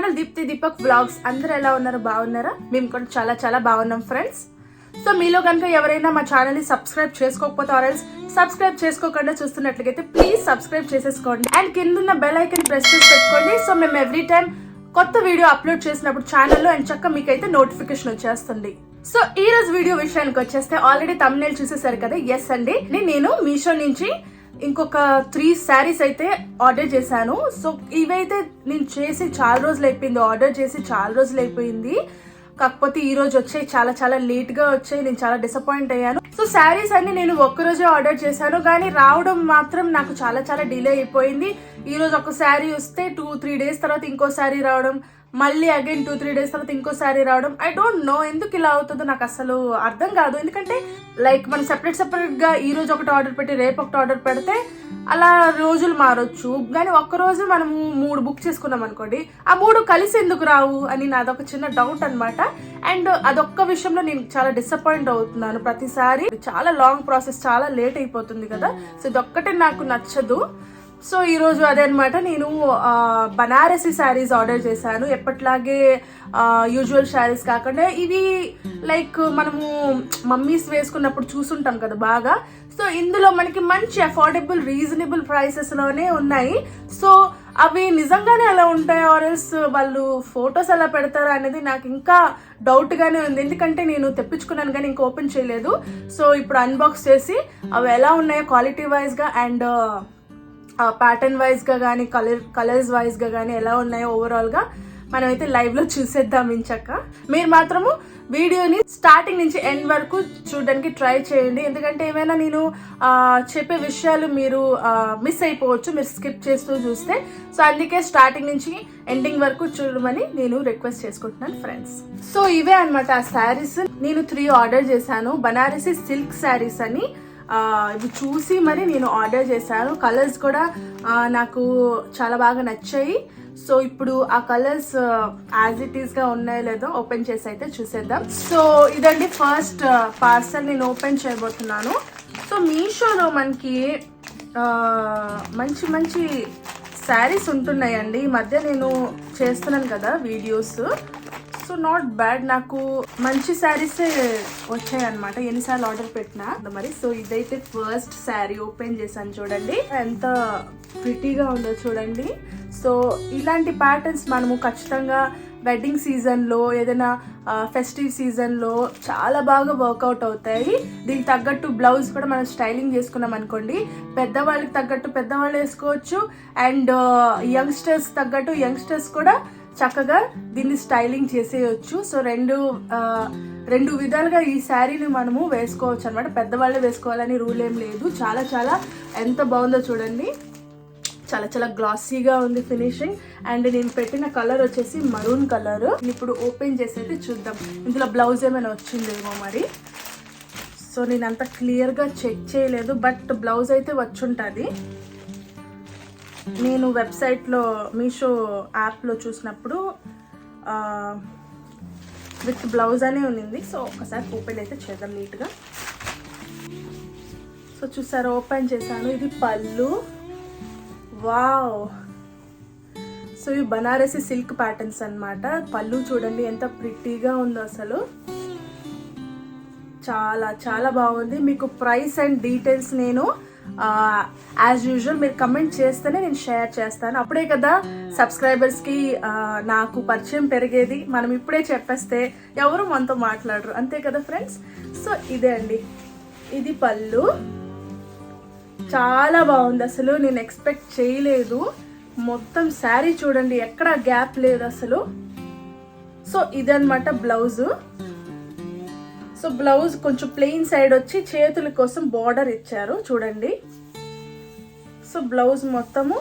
Channel Deepti Deepak blogs అందరూ ఎలా ఉన్నారు? బాగున్నారా? మేము కూడా చాలా చాలా బాగున్నాం ఫ్రెండ్స్. సో మీలో కనుక ఎవరైనా మా ఛానల్ని సబ్స్క్రైబ్ చేసుకోకపోతే ఆర్ఎల్స్ సబ్స్క్రైబ్ చేసుకోకుండా చూస్తున్నట్లయితే ప్లీజ్ సబ్స్క్రైబ్ చేసేసుకోండి. అండ్ కింద బెల్ ఐకన్ ప్రెస్ చేసి పెట్టుకోండి. సో మేము ఎవ్రీ టైం కొత్త వీడియో అప్లోడ్ చేసినప్పుడు ఛానల్లో అండ్ చక్క మీకైతే నోటిఫికేషన్ వచ్చేస్తుంది. సో ఈ రోజు వీడియో విషయానికి వచ్చేస్తే ఆల్రెడీ తమిళ చూసేసారు కదా? ఎస్ అండి. నేను మీషో నుంచి ఇంకొక త్రీ శారీస్ అయితే ఆర్డర్ చేశాను. సో ఇవైతే నేను చేసి చాలా రోజులు అయిపోయింది. ఆర్డర్ చేసి చాలా రోజులు అయిపోయింది. కాకపోతే ఈ రోజు వచ్చాయి. చాలా చాలా లేట్గా వచ్చాయి. నేను చాలా డిసప్పాయింట్ అయ్యాను. సో శారీస్ అన్ని నేను ఒక్క రోజే ఆర్డర్ చేశాను. కానీ రావడం మాత్రం నాకు చాలా చాలా డిలే అయిపోయింది. ఈ రోజు ఒక శారీ వస్తే టూ త్రీ డేస్ తర్వాత ఇంకో శారీ రావడం మళ్ళీ అగైన్ టూ త్రీ డేస్ తర్వాత ఇంకోసారి రావడం. ఐ డోంట్ నో ఎందుకు ఇలా అవుతుందో నాకు అసలు అర్థం కాదు. ఎందుకంటే లైక్ మనం సెపరేట్ సెపరేట్గా ఈ రోజు ఒకటి ఆర్డర్ పెట్టి రేపు ఒకటి ఆర్డర్ పెడితే అలా రోజులు మారొచ్చు. కానీ ఒక్క రోజు మనము మూడు బుక్ చేసుకున్నాం అనుకోండి ఆ మూడు కలిసి ఎందుకు రావు అని నాదొక చిన్న డౌట్ అనమాట అండ్ అదొక్క విషయంలో నేను చాలా డిసప్పాయింట్ అవుతున్నాను ప్రతిసారి. చాలా లాంగ్ ప్రాసెస్ చాలా లేట్ అయిపోతుంది కదా. సో ఇదొక్కటే నాకు నచ్చదు. సో ఈరోజు అదే అనమాట నేను బనారసి శారీస్ ఆర్డర్ చేశాను. ఎప్పట్లాగే యూజువల్ శారీస్ కాకుండా ఇవి లైక్ మనము మమ్మీస్ వేసుకున్నప్పుడు చూసుంటాం కదా బాగా. సో ఇందులో మనకి మంచి అఫోర్డబుల్ రీజనబుల్ ప్రైసెస్లోనే ఉన్నాయి. సో అవి నిజంగానే అలా ఉంటాయి ఆర్ఎల్స్ వాళ్ళు ఫొటోస్ ఎలా పెడతారా అనేది నాకు ఇంకా డౌట్గానే ఉంది. ఎందుకంటే నేను తెప్పించుకున్నాను కానీ ఇంకా ఓపెన్ చేయలేదు. సో ఇప్పుడు అన్బాక్స్ చేసి అవి ఎలా ఉన్నాయో క్వాలిటీ వైజ్గా అండ్ ప్యాటర్న్ వైజ్గా కానీ కలర్ కలర్స్ వైజ్గా కానీ ఎలా ఉన్నాయో ఓవరాల్గా మనమైతే లైవ్లో చూసేద్దాం ఇంచక్క. మీరు మాత్రము వీడియోని స్టార్టింగ్ నుంచి ఎండ్ వరకు చూడడానికి ట్రై చేయండి. ఎందుకంటే ఏమైనా నేను చెప్పే విషయాలు మీరు మిస్ అయిపోవచ్చు మీరు స్కిప్ చేస్తూ చూస్తే. సో అందుకే స్టార్టింగ్ నుంచి ఎండింగ్ వరకు చూడమని నేను రిక్వెస్ట్ చేసుకుంటున్నాను ఫ్రెండ్స్ సో ఇవే అనమాట ఆ శారీస్ నేను త్రీ ఆర్డర్ చేశాను. బనారసి సిల్క్ శారీస్ అని ఇవి చూసి మరి నేను ఆర్డర్ చేశాను. కలర్స్ కూడా నాకు చాలా బాగా నచ్చాయి. సో ఇప్పుడు ఆ కలర్స్ యాజ్ ఇట్ ఈస్గా ఉన్నాయో లేదో ఓపెన్ చేసి అయితే చూసేద్దాం. సో ఇదండి ఫస్ట్ పార్సల్ నేను ఓపెన్ చేయబోతున్నాను. సో మీషోలో మనకి మంచి మంచి శారీస్ ఉంటున్నాయండి. ఈ మధ్య నేను చేస్తున్నాను కదా వీడియోస్ సో నాట్ బ్యాడ్ నాకు మంచి శారీస్ వచ్చాయి అనమాట ఎన్నిసార్లు ఆర్డర్ పెట్టినా. మరి. సో ఇదైతే ఫస్ట్ శారీ ఓపెన్ చేశాను చూడండి. ఎంత ప్రిటీగా ఉందో చూడండి. సో ఇలాంటి ప్యాటర్న్స్ మనము ఖచ్చితంగా వెడ్డింగ్ సీజన్లో ఏదైనా ఫెస్టివ్ సీజన్లో చాలా బాగా వర్కౌట్ అవుతాయి. దీనికి తగ్గట్టు బ్లౌజ్ కూడా మనం స్టైలింగ్ చేసుకున్నాం అనుకోండి. పెద్దవాళ్ళకి తగ్గట్టు పెద్దవాళ్ళు వేసుకోవచ్చు. అండ్ యంగ్స్టర్స్ తగ్గట్టు యంగ్స్టర్స్ కూడా చక్కగా దీన్ని స్టైలింగ్ చేసేయచ్చు. సో రెండు రెండు విధాలుగా ఈ శారీని మనము వేసుకోవచ్చు అనమాట పెద్దవాళ్ళే వేసుకోవాలని రూల్ ఏం లేదు. చాలా చాలా ఎంత బాగుందో చూడండి. చాలా చాలా గ్లాసీగా ఉంది ఫినిషింగ్. అండ్ నేను పెట్టిన కలర్ వచ్చేసి మరూన్ కలర్. ఇప్పుడు ఓపెన్ చేసి అయితే చూద్దాం. ఇందులో బ్లౌజ్ ఏమైనా వచ్చిందేమో మరి. సో నేను అంత క్లియర్గా చెక్ చేయలేదు. బట్ బ్లౌజ్ అయితే వచ్చుంటుంది. నేను వెబ్సైట్లో మీషో యాప్లో చూసినప్పుడు విత్ బ్లౌజ్ అనే ఉంది సో ఒకసారి ఓపెన్ అయితే చేద్దాం నీట్గా. సో చూసారా ఓపెన్ చేశాను. ఇది పళ్ళు. వావ్! సో ఇవి బనారసి సిల్క్ ప్యాటర్న్స్ అనమాట పళ్ళు చూడండి ఎంత ప్రిటీగా ఉందో అసలు. చాలా చాలా బాగుంది. మీకు ప్రైస్ అండ్ డీటెయిల్స్ నేను యాజ్ యూజువల్ మీరు కమెంట్ చేస్తేనే నేను షేర్ చేస్తాను. అప్పుడే కదా సబ్స్క్రైబర్స్కి నాకు పరిచయం పెరిగేది. మనం ఇప్పుడే చెప్పేస్తే ఎవరు మనతో మాట్లాడరు. అంతే కదా ఫ్రెండ్స్ సో ఇదే అండి. ఇది పళ్ళు. చాలా బాగుంది అసలు. నేను ఎక్స్పెక్ట్ చేయలేదు. మొత్తం శారీ చూడండి. ఎక్కడ గ్యాప్ లేదు అసలు. సో ఇదన్నమాట బ్లౌజు సో బ్లౌజ్ కొంచెం ప్లెయిన్ సైడ్ వచ్చి చేతుల కోసం బార్డర్ ఇచ్చారు చూడండి. సో బ్లౌజ్ మొత్తము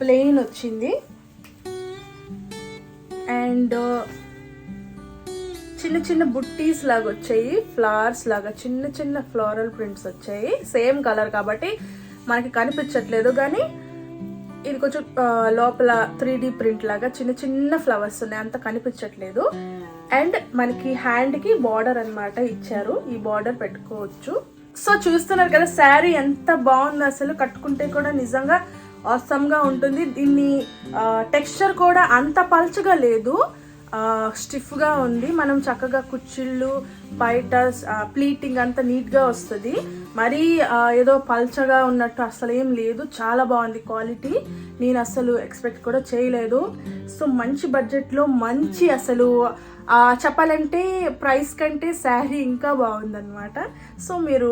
ప్లెయిన్ వచ్చింది. అండ్ చిన్న చిన్న బుట్టీస్ లాగా వచ్చాయి ఫ్లవర్స్ లాగా చిన్న చిన్న ఫ్లోరల్ ప్రింట్స్ వచ్చాయి. సేమ్ కలర్ కాబట్టి మనకి కనిపించట్లేదు కానీ ఇది కొంచెం లోపల త్రీ డి ప్రింట్ లాగా చిన్న చిన్న ఫ్లవర్స్ ఉన్నాయి అంత కనిపించట్లేదు. అండ్ మనకి హ్యాండ్కి బార్డర్ అన్నమాట ఇచ్చారు. ఈ బార్డర్ పెట్టుకోవచ్చు. సో చూస్తున్నారు కదా శారీ ఎంత బాగుంది అసలు. కట్టుకుంటే కూడా నిజంగా గా ఉంటుంది. దీన్ని టెక్స్చర్ కూడా అంత పల్చగా లేదు. స్టిఫ్గా ఉంది. మనం చక్కగా కుచ్చిళ్ళు బయట ప్లీటింగ్ అంత నీట్గా వస్తుంది. మరీ ఏదో పల్చగా ఉన్నట్టు అసలు ఏం లేదు. చాలా బాగుంది క్వాలిటీ నేను అసలు ఎక్స్పెక్ట్ కూడా చేయలేదు. సో మంచి బడ్జెట్లో మంచి అసలు చెప్పాలంటే ప్రైస్ కంటే శారీ ఇంకా బాగుందన్నమాట. సో మీరు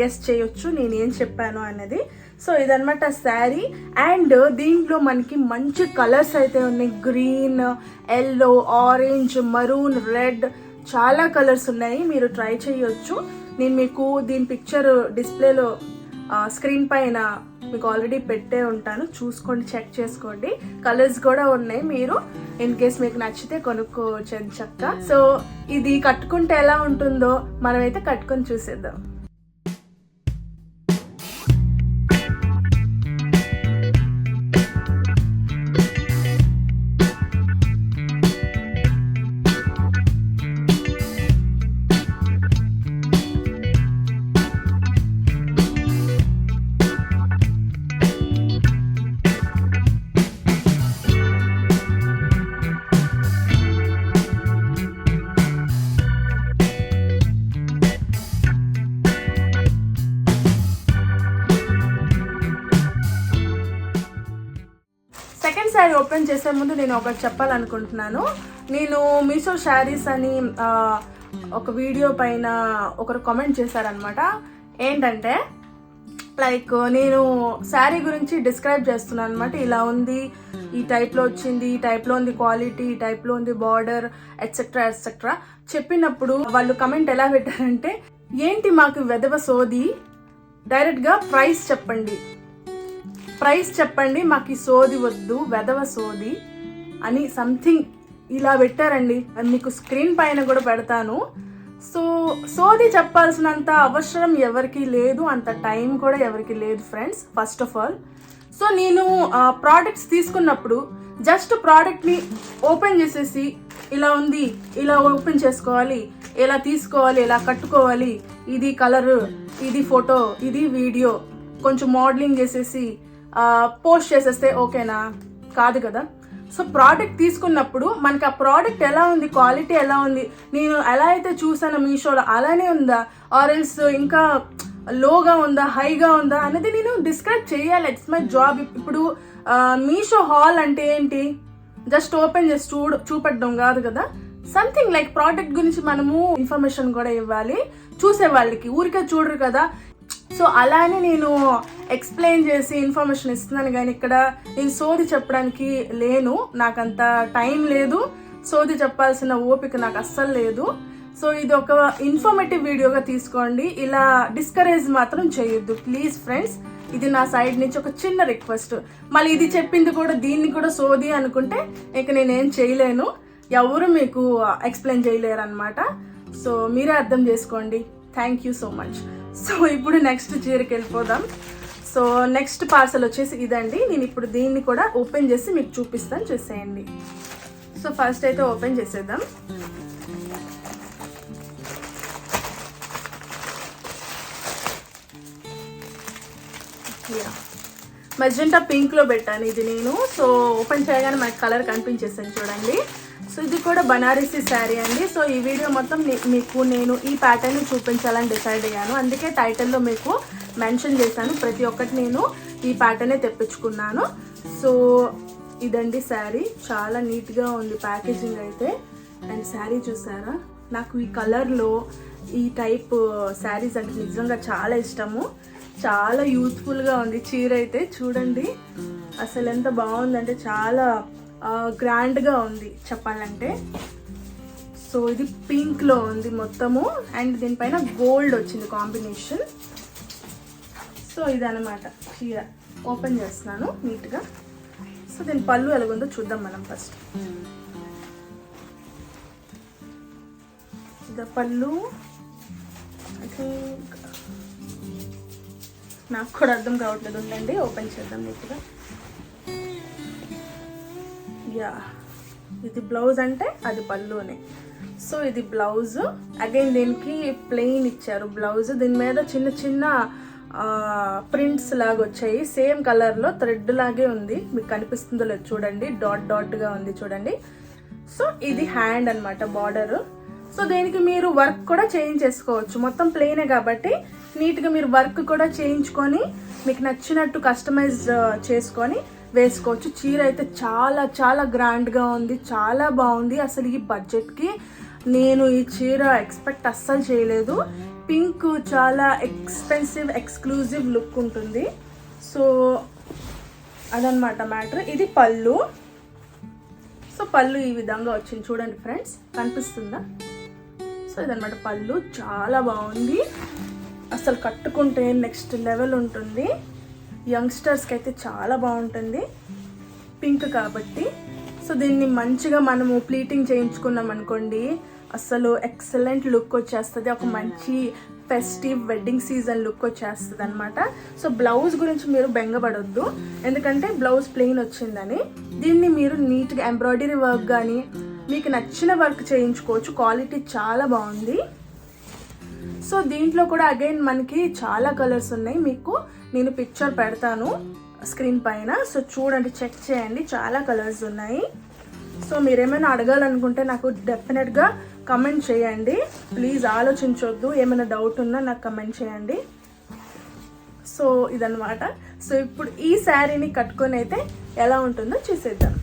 గెస్ట్ చేయొచ్చు నేను ఏం చెప్పాను అన్నది. సో ఇదనమాట శారీ. అండ్ దీంట్లో మనకి మంచి కలర్స్ అయితే ఉన్నాయి. Green yellow orange maroon red చాలా కలర్స్ ఉన్నాయి. మీరు ట్రై చేయొచ్చు. నేను మీకు దీని పిక్చర్ డిస్ప్లేలో స్క్రీన్ పైన మీకు ఆల్రెడీ పెట్టే ఉంటాను. చూసుకోండి చెక్ చేసుకోండి. కలర్స్ కూడా ఉన్నాయి మీరు. ఇన్ కేస్ మీకు నచ్చితే కొనుక్కోవచ్చు అని చెక్క. సో ఇది కట్టుకుంటే ఎలా ఉంటుందో మనమైతే కట్టుకొని చూసేద్దాం. చేసే ముందు నేను ఒకటి చెప్పాలనుకుంటున్నాను. నేను మీషో శారీస్ అని ఒక వీడియో పైన ఒకరు కామెంట్ చేశారనమాట ఏంటంటే లైక్ నేను శారీ గురించి డిస్క్రైబ్ చేస్తున్నాను అనమాట ఇలా ఉంది ఈ టైప్లో వచ్చింది ఈ టైప్లో ఉంది క్వాలిటీ ఈ టైప్లో ఉంది బార్డర్ ఎట్సెట్రా ఎట్సెట్రా చెప్పినప్పుడు వాళ్ళు కమెంట్ ఎలా పెట్టారంటే ఏంటి మాకు వెదవ సోది? డైరెక్ట్గా ప్రైస్ చెప్పండి. ప్రైస్ చెప్పండి మాకు ఈ సోది వద్దు వెదవ సోది అని సంథింగ్ ఇలా పెట్టారండి. మీకు స్క్రీన్ పైన కూడా పెడతాను. సో సోది చెప్పాల్సినంత అవసరం ఎవరికి లేదు అంత టైం కూడా ఎవరికి లేదు friends first of all. So నేను ప్రోడక్ట్స్ తీసుకున్నప్పుడు జస్ట్ ప్రోడక్ట్ని ఓపెన్ చేసేసి ఇలా ఉంది ఇలా ఓపెన్ చేసుకోవాలి ఇలా తీసుకోవాలి ఇలా కట్టుకోవాలి ఇది కలర్ ఇది ఫోటో ఇది వీడియో కొంచెం మోడలింగ్ చేసేసి పోస్ట్ చేసేస్తే ఓకేనా? కాదు కదా. సో ప్రోడక్ట్ తీసుకున్నప్పుడు మనకి ఆ ప్రోడక్ట్ ఎలా ఉంది? క్వాలిటీ ఎలా ఉంది? నేను ఎలా అయితే చూసానో మీషోలో అలానే ఉందా? ఆరెల్స్ ఇంకా లోగా ఉందా? హైగా ఉందా? అనేది నేను డిస్క్రైబ్ చేయాలి. ఇట్స్ మై జాబ్ ఇప్పుడు మీషో హాల్ అంటే ఏంటి? జస్ట్ ఓపెన్ చేసి చూడు చూపెట్టడం కాదు కదా. సంథింగ్ లైక్ ప్రోడక్ట్ గురించి మనము ఇన్ఫర్మేషన్ కూడా ఇవ్వాలి. చూసే వాళ్ళకి ఊరికే చూడరు కదా. సో అలానే నేను ఎక్స్ప్లెయిన్ చేసి ఇన్ఫర్మేషన్ ఇస్తున్నాను కానీ ఇక్కడ నేను సోది చెప్పడానికి లేను. నాకంత టైం లేదు. సోది చెప్పాల్సిన ఓపిక నాకు అస్సలు లేదు. సో ఇది ఒక ఇన్ఫర్మేటివ్ వీడియోగా తీసుకోండి. ఇలా డిస్కరేజ్ మాత్రం చేయొద్దు. ప్లీజ్ ఫ్రెండ్స్ ఇది నా సైడ్ నుంచి ఒక చిన్న రిక్వెస్ట్ మళ్ళీ ఇది చెప్పింది కూడా దీన్ని కూడా సోది అనుకుంటే ఇక నేనేం చేయలేను. ఎవరు మీకు ఎక్స్ప్లెయిన్ చేయలేరు అనమాట సో మీరే అర్థం చేసుకోండి. Thank you so much so ఇప్పుడు నెక్స్ట్ చీరకి వెళ్ళిపోదాం. సో నెక్స్ట్ పార్సల్ వచ్చేసి ఇదండి. నేను ఇప్పుడు దీన్ని కూడా ఓపెన్ చేసి మీకు చూపిస్తాను. చూసేయండి. సో ఫస్ట్ అయితే ఓపెన్ చేసేద్దాం. Yeah. మెజెంటా పింక్లో పెట్టాను ఇది నేను. సో ఓపెన్ చేయగానే మనకి కలర్ కనిపించేసింది చూడండి. సో ఇది కూడా బనారసీ శారీ అండి. సో ఈ వీడియో మొత్తం మీకు నేను ఈ ప్యాటర్న్ చూపించాలని డిసైడ్ అయ్యాను. అందుకే టైటిల్లో మీకు మెన్షన్ చేశాను. ప్రతి ఒక్కటి నేను ఈ ప్యాటర్నే తెప్పించుకున్నాను. సో ఇదండి శారీ చాలా నీట్గా ఉంది ప్యాకేజింగ్ అయితే. అండ్ శారీ చూసారా? నాకు ఈ కలర్లో ఈ టైప్ శారీస్ uh, అంటే నిజంగా చాలా ఇష్టము. చాలా యూత్ఫుల్గా ఉంది. చీర అయితే చూడండి. అసలు ఎంత బాగుందంటే చాలా గ్రాండ్గా ఉంది చెప్పాలంటే. సో ఇది పింక్లో ఉంది మొత్తము. అండ్ దీనిపైన గోల్డ్ వచ్చింది కాంబినేషన్ సో ఇదనమాట చీర. ఓపెన్ చేస్తున్నాను నీట్గా సో దీని పళ్ళు ఎలాగుందో చూద్దాం మనం ఫస్ట్ ఇద పళ్ళు. ఐ థింక్ నాకు కూడా అర్థం కావట్లేదు. ఉండండి ఓపెన్ చేద్దాం నీట్గా. యా ఇది బ్లౌజ్ అంటే అది పళ్ళునే. సో ఇది బ్లౌజ్ అగైన్ దీనికి ప్లెయిన్ ఇచ్చారు. బ్లౌజ్ దీని మీద చిన్న చిన్న ప్రింట్స్ లాగా వచ్చాయి. సేమ్ కలర్లో థ్రెడ్ లాగే ఉంది. మీకు కనిపిస్తుందో లేదు చూడండి. డాట్ డాట్గా ఉంది చూడండి. సో ఇది హ్యాండ్ అన్నమాట బార్డర్ సో దీనికి మీరు వర్క్ కూడా చేంజ్ చేసుకోవచ్చు. మొత్తం ప్లెయినే కాబట్టి నీట్గా మీరు వర్క్ కూడా చేయించుకొని మీకు నచ్చినట్టు కస్టమైజ్ uh, చేసుకొని వేసుకోవచ్చు. చీర అయితే చాలా చాలా గ్రాండ్గా ఉంది చాలా బాగుంది. అసలు ఈ బడ్జెట్కి నేను ఈ చీర ఎక్స్పెక్ట్ అస్సలు చేయలేదు. పింక్ చాలా ఎక్స్పెన్సివ్ ఎక్స్క్లూజివ్ లుక్ ఉంటుంది. సో అదనమాట మ్యాటర్ ఇది పళ్ళు. సో పళ్ళు ఈ విధంగా వచ్చింది. చూడండి ఫ్రెండ్స్ కనిపిస్తుందా? సో ఇదనమాట పళ్ళు. చాలా బాగుంది. అసలు కట్టుకుంటే నెక్స్ట్ లెవెల్ ఉంటుంది. యంగ్స్టర్స్కి అయితే చాలా బాగుంటుంది. పింక్ కాబట్టి. సో దీన్ని మంచిగా మనము ప్లీటింగ్ చేయించుకున్నాం అనుకోండి అసలు ఎక్సలెంట్ లుక్ వచ్చేస్తుంది. ఒక మంచి ఫెస్టివ్ వెడ్డింగ్ సీజన్ లుక్ వచ్చేస్తుంది అనమాట సో బ్లౌజ్ గురించి మీరు బెంగపడొద్దు. ఎందుకంటే బ్లౌజ్ ప్లెయిన్ వచ్చిందని. దీన్ని మీరు నీట్గా ఎంబ్రాయిడరీ వర్క్ కానీ మీకు నచ్చిన వర్క్ చేయించుకోవచ్చు. క్వాలిటీ చాలా బాగుంది. సో దీంట్లో కూడా అగైన్ మనకి చాలా కలర్స్ ఉన్నాయి. మీకు నేను పిక్చర్ పెడతాను స్క్రీన్ పైన. సో చూడండి చెక్ చేయండి. చాలా కలర్స్ ఉన్నాయి. సో మీరేమైనా అడగాలనుకుంటే నాకు డెఫినెట్గా కమెంట్ చేయండి. ప్లీజ్ ఆలోచించొద్దు. ఏమైనా డౌట్ ఉన్నా నాకు కమెంట్ చేయండి. సో ఇదనమాట సో ఇప్పుడు ఈ శారీని కట్టుకొని అయితే ఎలా ఉంటుందో చూసేద్దాం.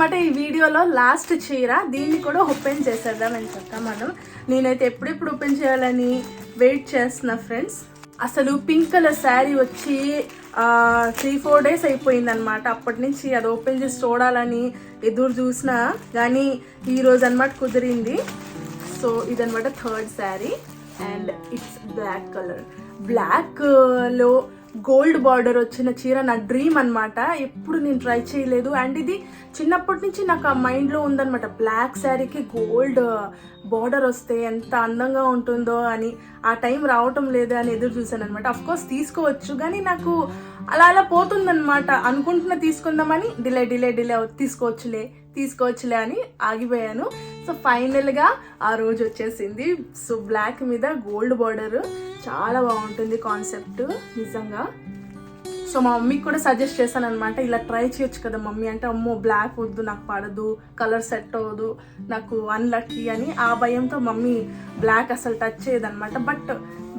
అనమాట ఈ వీడియోలో లాస్ట్ చీర. దీన్ని కూడా ఓపెన్ చేసేద్దామని చెప్తాం మనం. నేనైతే ఎప్పుడెప్పుడు ఓపెన్ చేయాలని వెయిట్ చేస్తున్నా ఫ్రెండ్స్ అసలు పింక్ కలర్ శారీ వచ్చి త్రీ ఫోర్ డేస్ అయిపోయింది అనమాట అప్పటి నుంచి అది ఓపెన్ చేసి చూడాలని ఎదురు చూసినా కానీ ఈ రోజు అనమాట కుదిరింది. సో ఇదనమాట third sari and it's black colour బ్లాక్లో గోల్డ్ బార్డర్ వచ్చిన చీర నా డ్రీమ్ అనమాట ఎప్పుడు నేను ట్రై చేయలేదు. అండ్ ఇది చిన్నప్పటి నుంచి నాకు ఆ మైండ్లో ఉందనమాట బ్లాక్ శారీకి గోల్డ్ బార్డర్ వస్తే ఎంత అందంగా ఉంటుందో అని. ఆ టైం రావటం లేదు అని ఎదురు చూశాను అనమాట కోర్స్ తీసుకోవచ్చు కానీ నాకు అలా అలా పోతుందనమాట అనుకుంటున్నా తీసుకుందామని డిలే డిలే డిలే తీసుకోవచ్చులే తీసుకోవచ్చులే అని ఆగిపోయాను. సో ఫైనల్గా ఆ రోజు వచ్చేసింది. సో బ్లాక్ మీద గోల్డ్ బార్డర్. చాలా బాగుంటుంది కాన్సెప్ట్ నిజంగా. సో మా మమ్మీకి కూడా సజెస్ట్ చేశాను అనమాట ఇలా ట్రై చేయొచ్చు కదా మమ్మీ. అంటే అమ్మో బ్లాక్ వద్దు నాకు పడదు కలర్ సెట్ అవ్వదు నాకు అన్లక్కీ అని ఆ భయంతో మమ్మీ బ్లాక్ అసలు టచ్ చేయదనమాట బట్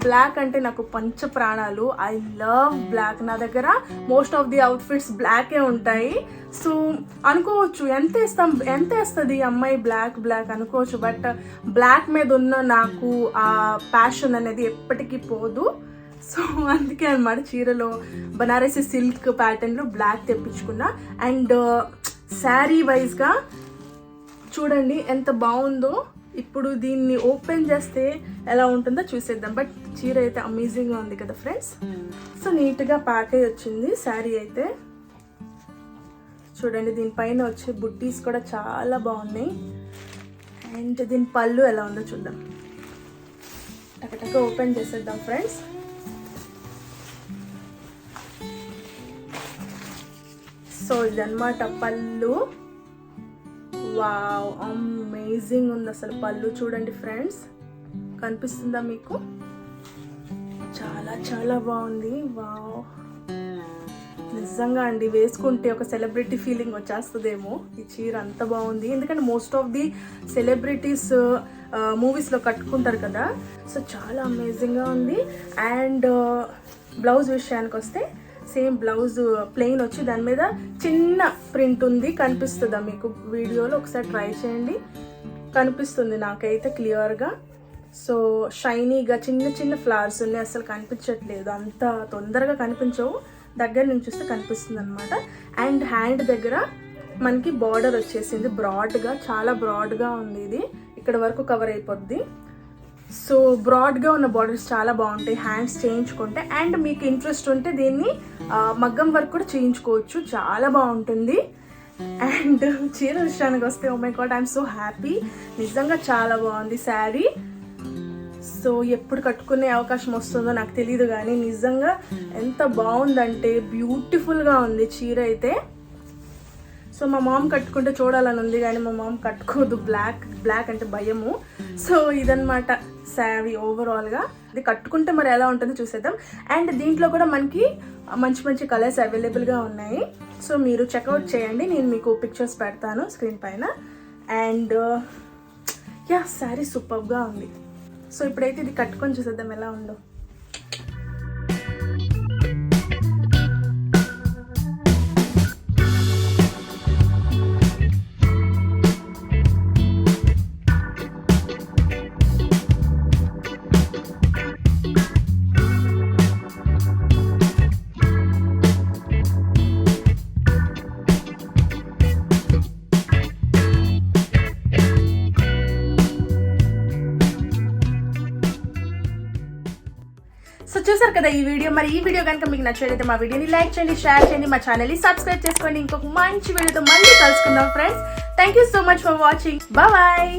బ్లాక్ అంటే నాకు పంచ ప్రాణాలు. ఐ లవ్ బ్లాక్ నా దగ్గర మోస్ట్ ఆఫ్ ది అవుట్ఫిట్స్ బ్లాకే ఉంటాయి. సో అనుకోవచ్చు ఎంత వేస్తాం ఎంత వేస్తుంది ఈ అమ్మాయి బ్లాక్ బ్లాక్ అనుకోవచ్చు. బట్ బ్లాక్ మీద ఉన్న నాకు ఆ ప్యాషన్ అనేది ఎప్పటికీ పోదు. సో అందుకే అనమాట చీరలో బనారసి సిల్క్ ప్యాటర్న్లో బ్లాక్ తెప్పించుకున్నా. అండ్ శారీ వైజ్గా చూడండి ఎంత బాగుందో. ఇప్పుడు దీన్ని ఓపెన్ చేస్తే ఎలా ఉంటుందో చూసేద్దాం. బట్ చీర అయితే అమేజింగ్గా ఉంది కదా ఫ్రెండ్స్? సో నీట్గా ప్యాకేజ్ వచ్చింది శారీ అయితే. చూడండి దీనిపైన వచ్చే బుట్టీస్ కూడా చాలా బాగున్నాయి. అండ్ దీని పళ్ళు ఎలా ఉందో చూద్దాం. టకటక ఓపెన్ చేసేద్దాం ఫ్రెండ్స్. సో ఇదన్నమాట పళ్ళు. వావ్ అమేజింగ్ ఉంది అసలు పళ్ళు చూడండి ఫ్రెండ్స్ కనిపిస్తుందా మీకు? చాలా చాలా బాగుంది. వావ్ నిజంగా అండి వేసుకుంటే ఒక సెలబ్రిటీ ఫీలింగ్ వచ్చేస్తుందేమో. ఈ చీర అంత బాగుంది. ఎందుకంటే మోస్ట్ ఆఫ్ ది సెలబ్రిటీస్ మూవీస్లో కట్టుకుంటారు కదా. సో చాలా అమేజింగ్గా ఉంది. అండ్ బ్లౌజ్ uh, విషయానికి వస్తే సేమ్ బ్లౌజ్ ప్లెయిన్ వచ్చి దాని మీద చిన్న ప్రింట్ ఉంది కనిపిస్తుందా మీకు? వీడియోలో ఒకసారి ట్రై చేయండి. కనిపిస్తుంది నాకైతే క్లియర్గా. సో షైనీగా చిన్న చిన్న ఫ్లవర్స్ ఉన్నాయి అసలు కనిపించట్లేదు. అంత తొందరగా కనిపించవు. దగ్గర నుంచి చూస్తే కనిపిస్తుంది అనమాట అండ్ హ్యాండ్ దగ్గర మనకి బార్డర్ వచ్చేసింది బ్రాడ్గా చాలా బ్రాడ్గా ఉంది ఇది. ఇక్కడ వరకు కవర్ అయిపోద్ది. సో బ్రాడ్గా ఉన్న బార్డర్స్ చాలా బాగుంటాయి హ్యాండ్స్ చేయించుకుంటే. అండ్ మీకు ఇంట్రెస్ట్ ఉంటే దీన్ని మగ్గం వర్క్ కూడా చేయించుకోవచ్చు. చాలా బాగుంటుంది. అండ్ చీర విషయానికి వస్తే ఓ my god I'm so happy నిజంగా చాలా బాగుంది శారీ సో ఎప్పుడు కట్టుకునే అవకాశం వస్తుందో నాకు తెలియదు కానీ నిజంగా ఎంత బాగుందంటే బ్యూటిఫుల్గా ఉంది చీర అయితే. సో మా మామ్ కట్టుకుంటే చూడాలని ఉంది కానీ మా మామ్ కట్టుకోదు. బ్లాక్ బ్లాక్ అంటే భయము. సో ఇదనమాట శారీ ఓవరాల్గా ఇది కట్టుకుంటే మరి ఎలా ఉంటుందో చూసేద్దాం. అండ్ దీంట్లో కూడా మనకి మంచి మంచి కలర్స్ అవైలబుల్గా ఉన్నాయి. సో మీరు చెక్అవుట్ చేయండి. నేను మీకు పిక్చర్స్ పెడతాను స్క్రీన్ పైన. అండ్ యా శారీ సూపర్గా ఉంది. సో ఇప్పుడైతే ఇది కట్టుకొని చూసేద్దాం ఎలా ఉందో. చూసారు కదా ఈ వీడియో? మరి ఈ వీడియో కనుక మీకు నచ్చినట్లయితే మా వీడియోని లైక్ చేయండి షేర్ చేయండి మా ఛానల్ని సబ్స్క్రైబ్ చేసుకోండి. ఇంకొక మంచి వీడియోతో మళ్ళీ కలుసుకుందాం friends. Thank you so much for watching bye